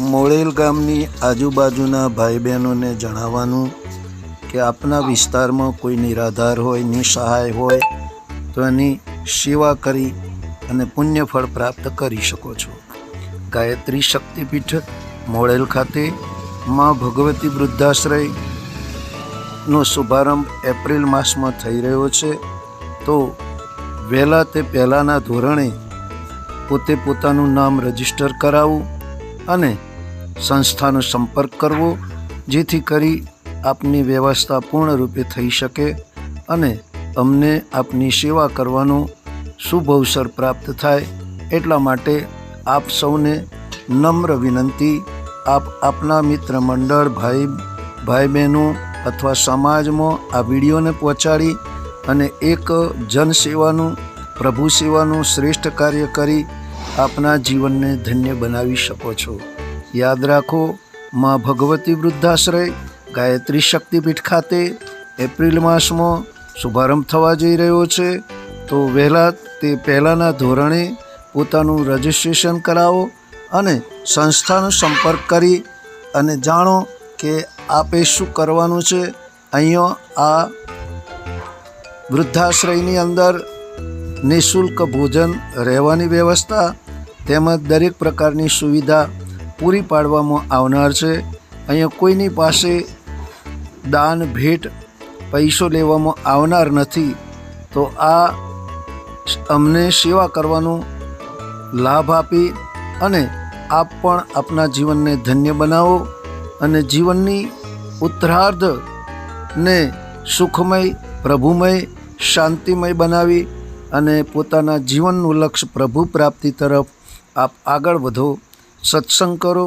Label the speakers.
Speaker 1: મોળેલ ગામની આજુબાજુના ભાઈ બહેનોને જણાવવાનું કે આપના વિસ્તારમાં કોઈ નિરાધાર હોય, નિસહાય હોય, તો એની સેવા કરી અને પુણ્યફળ પ્રાપ્ત કરી શકો છો. ગાયત્રી શક્તિપીઠ મોળેલ ખાતે માં ભગવતી વૃદ્ધાશ્રયનો શુભારંભ એપ્રિલ માસમાં થઈ રહ્યો છે. તો વહેલા તે પહેલાંના ધોરણે પોતે પોતાનું નામ રજિસ્ટર કરાવવું અને સંસ્થાનો સંપર્ક કરવો, જેથી કરી આપની વ્યવસ્થા પૂર્ણરૂપે થઈ શકે અને અમને આપની સેવા કરવાનો શુભ અવસર પ્રાપ્ત થાય. એટલા માટે આપ સૌને નમ્ર વિનંતી, આપ આપના મિત્ર મંડળ, ભાઈ ભાઈ બહેનો અથવા સમાજમાં આ વિડીયોને પહોંચાડી અને એક જનસેવાનું પ્રભુ સેવાનું શ્રેષ્ઠ કાર્ય કરી આપના જીવનને ધન્ય બનાવી શકો છો. યાદ રાખો, માં ભગવતી વૃદ્ધાશ્રય, ગાયત્રી શક્તિપીઠ ખાતે એપ્રિલ માસમાં શુભારંભ થવા જઈ રહ્યો છે. તો વહેલા તે પહેલાંના ધોરણે પોતાનું રજિસ્ટ્રેશન કરાવો અને સંસ્થાનો સંપર્ક કરી અને જાણો કે આપે શું કરવાનું છે. અહીંયા આ વૃદ્ધાશ્રયની અંદર નિઃશુલ્ક ભોજન, રહેવાની વ્યવસ્થા તેમજ દરેક પ્રકારની સુવિધા પૂરી પાડવામાં આવનાર છે. અહીંયા કોઈની પાસે દાન, ભેટ, પૈસો લેવામાં આવનાર નથી. તો આ અમને સેવા કરવાનો લાભ આપી અને આપ પણ આપના જીવનને ધન્ય બનાવો અને જીવનની ઉત્તરાર્ધને સુખમય, પ્રભુમય, શાંતિમય બનાવી અને પોતાના જીવનનું લક્ષ્ય પ્રભુ પ્રાપ્તિ તરફ આપ આગળ વધો. સત્સંગ કરો.